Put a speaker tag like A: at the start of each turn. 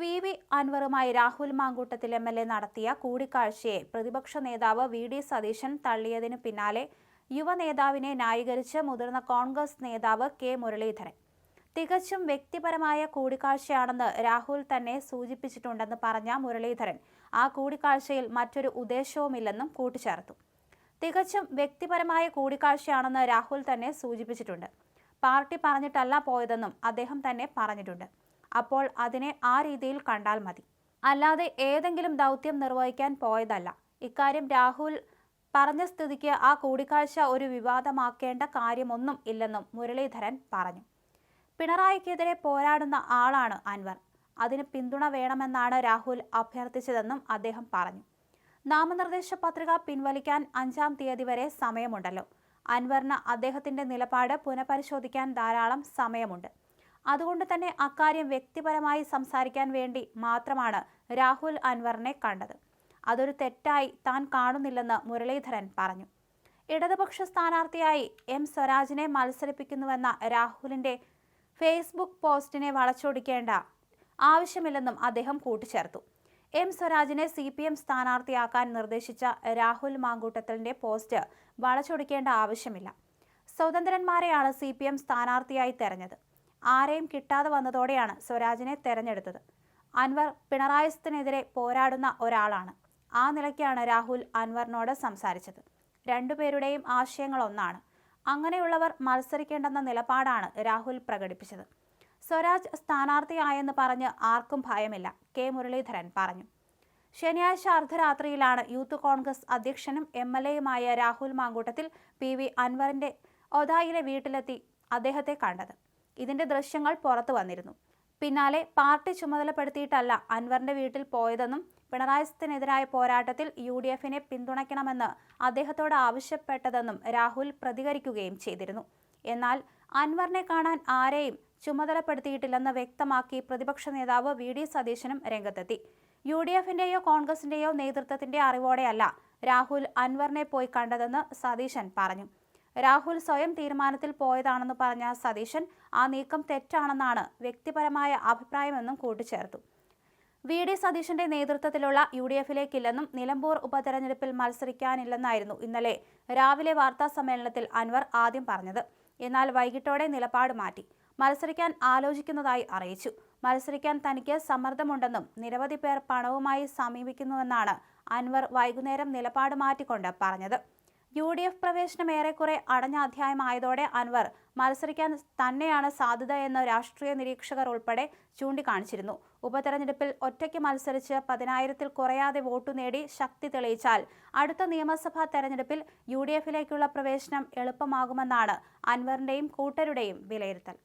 A: V V അൻവറുമായി Rahul Mamkootathil M L A നടത്തിയ കൂടിക്കാഴ്ചയെ പ്രതിപക്ഷ നേതാവ് വി ഡി സതീശൻ തള്ളിയതിന് പിന്നാലെ യുവ നേതാവിനെ ന്യായീകരിച്ച് മുതിർന്ന കോൺഗ്രസ് നേതാവ് കെ മുരളീധരൻ. തികച്ചും വ്യക്തിപരമായ കൂടിക്കാഴ്ചയാണെന്ന് രാഹുൽ തന്നെ സൂചിപ്പിച്ചിട്ടുണ്ടെന്ന് പറഞ്ഞ മുരളീധരൻ ആ കൂടിക്കാഴ്ചയിൽ മറ്റൊരു ഉദ്ദേശവുമില്ലെന്നും കൂട്ടിച്ചേർത്തു. തികച്ചും വ്യക്തിപരമായ കൂടിക്കാഴ്ചയാണെന്ന് രാഹുൽ തന്നെ സൂചിപ്പിച്ചിട്ടുണ്ട്. പാർട്ടി പറഞ്ഞിട്ടല്ല പോയതെന്നും അദ്ദേഹം തന്നെ പറഞ്ഞിട്ടുണ്ട്. അപ്പോൾ അതിനെ ആ രീതിയിൽ കണ്ടാൽ മതി. അല്ലാതെ ഏതെങ്കിലും ദൗത്യം നിർവഹിക്കാൻ പോയതല്ല. ഇക്കാര്യം രാഹുൽ പറഞ്ഞ സ്ഥിതിക്ക് ആ കൂടിക്കാഴ്ച ഒരു വിവാദമാക്കേണ്ട കാര്യമൊന്നും ഇല്ലെന്നും മുരളീധരൻ പറഞ്ഞു. പിണറായിക്കെതിരെ പോരാടുന്ന ആളാണ് അൻവർ. അതിന് പിന്തുണ വേണമെന്നാണ് രാഹുൽ അഭ്യർത്ഥിച്ചതെന്നും അദ്ദേഹം പറഞ്ഞു. നാമനിർദ്ദേശ പത്രിക പിൻവലിക്കാൻ അഞ്ചാം തീയതി വരെ സമയമുണ്ടല്ലോ. അൻവറിന് അദ്ദേഹത്തിന്റെ നിലപാട് പുനഃപരിശോധിക്കാൻ ധാരാളം സമയമുണ്ട്. അതുകൊണ്ട് തന്നെ അക്കാര്യം വ്യക്തിപരമായി സംസാരിക്കാൻ വേണ്ടി മാത്രമാണ് രാഹുൽ അൻവറിനെ കണ്ടത്. അതൊരു തെറ്റായി താൻ കാണുന്നില്ലെന്ന് മുരളീധരൻ പറഞ്ഞു. ഇടതുപക്ഷ സ്ഥാനാർത്ഥിയായി എം സ്വരാജിനെ മത്സരിപ്പിക്കുന്നുവെന്ന രാഹുലിന്റെ ഫേസ്ബുക്ക് പോസ്റ്റിനെ വളച്ചൊടിക്കേണ്ട ആവശ്യമില്ലെന്നും അദ്ദേഹം കൂട്ടിച്ചേർത്തു. എം സ്വരാജിനെ സി പി എം സ്ഥാനാർത്ഥിയാക്കാൻ നിർദ്ദേശിച്ച രാഹുൽ മാങ്കൂട്ടത്തലിന്റെ പോസ്റ്റ് വളച്ചൊടിക്കേണ്ട ആവശ്യമില്ല. സ്വതന്ത്രന്മാരെയാണ് സി പി എം സ്ഥാനാർത്ഥിയായി തെരഞ്ഞത്. ആരെയും കിട്ടാതെ വന്നതോടെയാണ് സ്വരാജിനെ തെരഞ്ഞെടുത്തത്. അൻവർ പിണറായിസത്തിനെതിരെ പോരാടുന്ന ഒരാളാണ്. ആ നിലയ്ക്കാണ് രാഹുൽ അൻവറിനോട് സംസാരിച്ചത്. രണ്ടുപേരുടെയും ആശയങ്ങൾ ഒന്നാണ് അങ്ങനെയുള്ളവർ മത്സരിക്കേണ്ടെന്ന നിലപാടാണ് രാഹുൽ പ്രകടിപ്പിച്ചത്. സ്വരാജ് സ്ഥാനാർത്ഥിയായെന്ന് പറഞ്ഞ് ആർക്കും ഭയമില്ല കെ. മുരളീധരൻ പറഞ്ഞു. ശനിയാഴ്ച അർദ്ധരാത്രിയിലാണ് യൂത്ത് കോൺഗ്രസ് അധ്യക്ഷനും എം. എൽ. എയുമായ രാഹുൽ മാങ്കൂട്ടത്തിൽ പി. വി. അൻവറിന്റെ ഒതായിലെ വീട്ടിലെത്തി അദ്ദേഹത്തെ കണ്ടത്. ഇതിന്റെ ദൃശ്യങ്ങൾ പുറത്തു വന്നിരുന്നു. പിന്നാലെ പാർട്ടി ചുമതലപ്പെടുത്തിയിട്ടല്ല അൻവറിന്റെ വീട്ടിൽ പോയതെന്നും പിണറായിസ്ഥനെതിരായ പോരാട്ടത്തിൽ യു ഡി എഫിനെ പിന്തുണയ്ക്കണമെന്ന് അദ്ദേഹത്തോട് ആവശ്യപ്പെട്ടതെന്നും രാഹുൽ പ്രതികരിക്കുകയും ചെയ്തിരുന്നു. എന്നാൽ അൻവറിനെ കാണാൻ ആരെയും ചുമതലപ്പെടുത്തിയിട്ടില്ലെന്ന് വ്യക്തമാക്കി പ്രതിപക്ഷ നേതാവ് വി ഡി സതീശനും രംഗത്തെത്തി. യു ഡി എഫിന്റെയോ കോൺഗ്രസിന്റെയോ നേതൃത്വത്തിന്റെ അറിവോടെയല്ല രാഹുൽ അൻവറിനെ പോയി കണ്ടതെന്ന് സതീശൻ പറഞ്ഞു. രാഹുൽ സ്വയം തീരുമാനത്തിൽ പോയതാണെന്ന് പറഞ്ഞ സതീശൻ ആ നീക്കം തെറ്റാണെന്നാണ് വ്യക്തിപരമായ അഭിപ്രായമെന്നും കൂട്ടിച്ചേർത്തു. വി. ഡി. സതീശന്റെ നേതൃത്വത്തിലുള്ള യു. ഡി. എഫിലേക്കില്ലെന്നും നിലമ്പൂർ ഉപതെരഞ്ഞെടുപ്പിൽ മത്സരിക്കാനില്ലെന്നായിരുന്നു ഇന്നലെ രാവിലെ വാർത്താ സമ്മേളനത്തിൽ അൻവർ ആദ്യം പറഞ്ഞത്. എന്നാൽ വൈകിട്ടോടെ നിലപാട് മാറ്റി. മത്സരിക്കാൻ ആലോചിക്കുന്നതായി അറിയിച്ചു. മത്സരിക്കാൻ തനിക്ക് സമ്മർദ്ദമുണ്ടെന്നും നിരവധി പേർ പണവുമായി സമീപിക്കുന്നുവെന്നാണ് അൻവർ വൈകുന്നേരം നിലപാട് മാറ്റിക്കൊണ്ട് പറഞ്ഞത്. യു ഡി എഫ് പ്രവേശനം ഏറെക്കുറെ അടഞ്ഞ അധ്യായമായതോടെ അൻവർ മത്സരിക്കാൻ തന്നെയാണ് സാധ്യത എന്ന് രാഷ്ട്രീയ നിരീക്ഷകർ ഉൾപ്പെടെ ചൂണ്ടിക്കാണിച്ചിരുന്നു. ഉപതെരഞ്ഞെടുപ്പിൽ ഒറ്റയ്ക്ക് മത്സരിച്ച് പതിനായിരത്തിൽ കുറയാതെ വോട്ടു നേടി ശക്തി തെളിയിച്ചാൽ അടുത്ത നിയമസഭാ തെരഞ്ഞെടുപ്പിൽ യു ഡി എഫിലേക്കുള്ള പ്രവേശനം എളുപ്പമാകുമെന്നാണ് അൻവറിന്റെയും കൂട്ടരുടെയും വിലയിരുത്തൽ.